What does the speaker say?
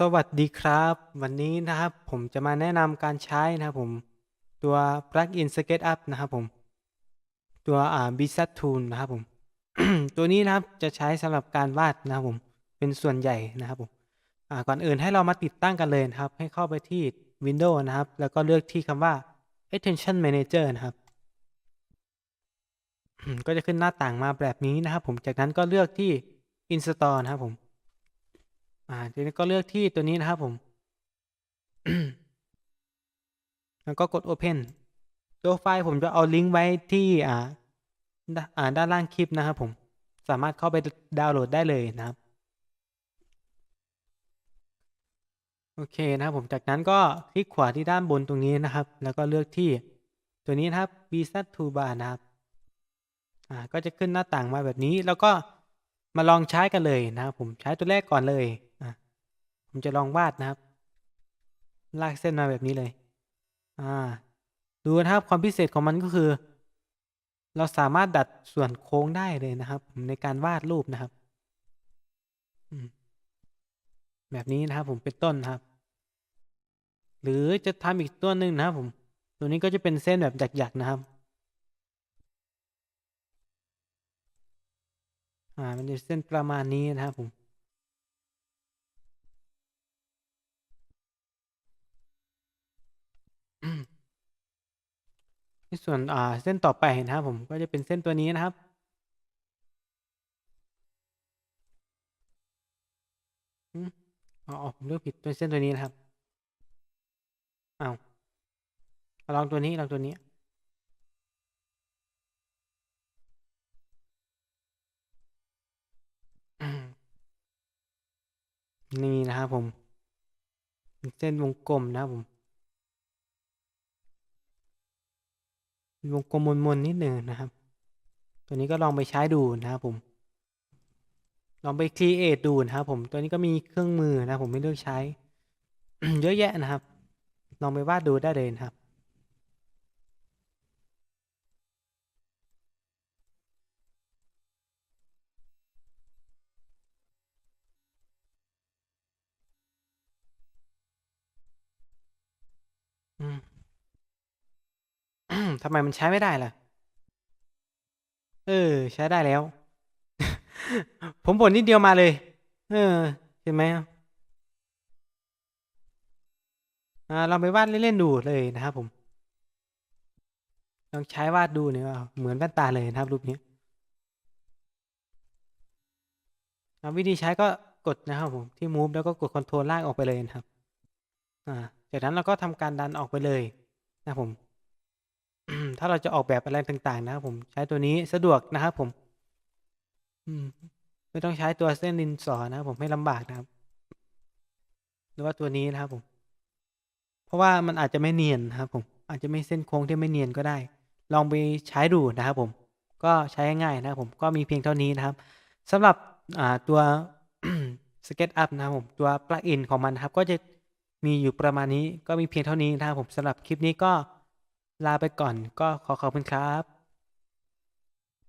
สวัสดีครับ วันนี้นะครับผมจะมาแนะนำการใช้นะครับผมตัว plugin SketchUp นะครับผม ตัวอ่า b z Tool นะครับผม ตัวนี้นะครับจะใช้สำหรับการวาดนะครับผมเป็นส่วนใหญ่นะครับผมอ่าก่อนอื่นให้เรามาติดตั้งกันเลยนะครับ ให้เข้าไปที่ Windows นะครับ แล้วก็เลือกที่คำว่า Extension Manager นะครับ ก็จะขึ้นหน้าต่างมาแบบนี้นะครับ ผมจากนั้นก็เลือกที่ Install นะครับผม อ่าทีนี้ก็เลือกที่ตัวนี้นะครับผม แล้วก็กด Open ตัวไฟล์ผมจะเอาลิงก์ไว้ที่อ่าด้าอ่าด้านล่างคลิปนะครับผม สามารถเข้าไปดาวน์โหลดได้เลยนะครับ โอเคนะครับผมจากนั้นก็คลิกขวาที่ด้านบนตรงนี้นะครับ แล้วก็เลือกที่ตัวนี้นะครับ v s a t Toolbar นะครับอ่าก็จะขึ้นหน้าต่างมาแบบนี้แล้วก็มาลองใช้กันเลยนะครับผมใช้ตัวแรกก่อนเลย ผมจะลองวาดนะครับ ลากเส้นมาแบบนี้เลย อ่า ดูนะครับความพิเศษของมันก็คือ เราสามารถดัดส่วนโค้งได้เลยนะครับ ในการวาดรูปนะครับแบบนี้นะครับ ผมเป็นต้นนะครับ หรือจะทำอีกตัวหนึ่งนะครับ ผม ตัวนี้ก็จะเป็นเส้นแบบหยักๆนะครับ อ่า มันจะเส้นประมาณนี้นะครับผม ส่วนอ่าเส้นต่อไปนะครับผมก็จะเป็นเส้นตัวนี้นะครับ อ๋อผมเลือกผิดตัวเส้นตัวนี้นะครับเอาลองตัวนี้ลองตัวนี้ นี่นะครับผมเป็นเส้นวงกลมนะครับผม วงกลมมนๆนิดหนึ่งนะครับ ตัวนี้ก็ลองไปใช้ดูนะครับผม ลองไปครีเอทดูนะครับผม ตัวนี้ก็มีเครื่องมือนะผมไม่เลือกใช้ เยอะแยะนะครับ ลองไปวาดดูได้เลยนะครับ ทำไมมันใช้ไม่ได้ล่ะ เออ ใช้ได้แล้ว ผมบ่นนิดเดียวมาเลย เออ เห็นไหมอ่าลองไปวาดเล่นๆดูเลยนะครับผม ลองใช้วาดดูเนี่ยว่าเหมือนแว่นตาเลยนะครับรูปนี้วิธีใช้ก็กดนะครับผมที่ move แล้วก็กด control ลากออกไปเลยนะครับ อ่า จากนั้นเราก็ทำการดันออกไปเลยนะครับผม ถ้าเราจะออกแบบอะไรต่าง ๆ นะครับผมใช้ตัวนี้สะดวกนะครับผม อืม ไม่ต้องใช้ตัวเส้นดินสอนะครับผมไม่ลำบากนะครับ หรือว่าตัวนี้นะครับผม เพราะว่ามันอาจจะไม่เนียนนะครับ ผม อาจจะไม่เส้นโค้งที่ไม่เนียนก็ได้ ลองไปใช้ดูนะครับผม ก็ใช้ง่ายนะครับผมก็มีเพียงเท่านี้นะครับสำหรับอ่าตัว SketchUp นะครับผมตัว plugin ของมันนะครับ ก็จะมีอยู่ประมาณนี้ก็มีเพียงเท่านี้นะครับผมสำหรับคลิปนี้ก็ ลาไปก่อนก็ขอขอบคุณครับ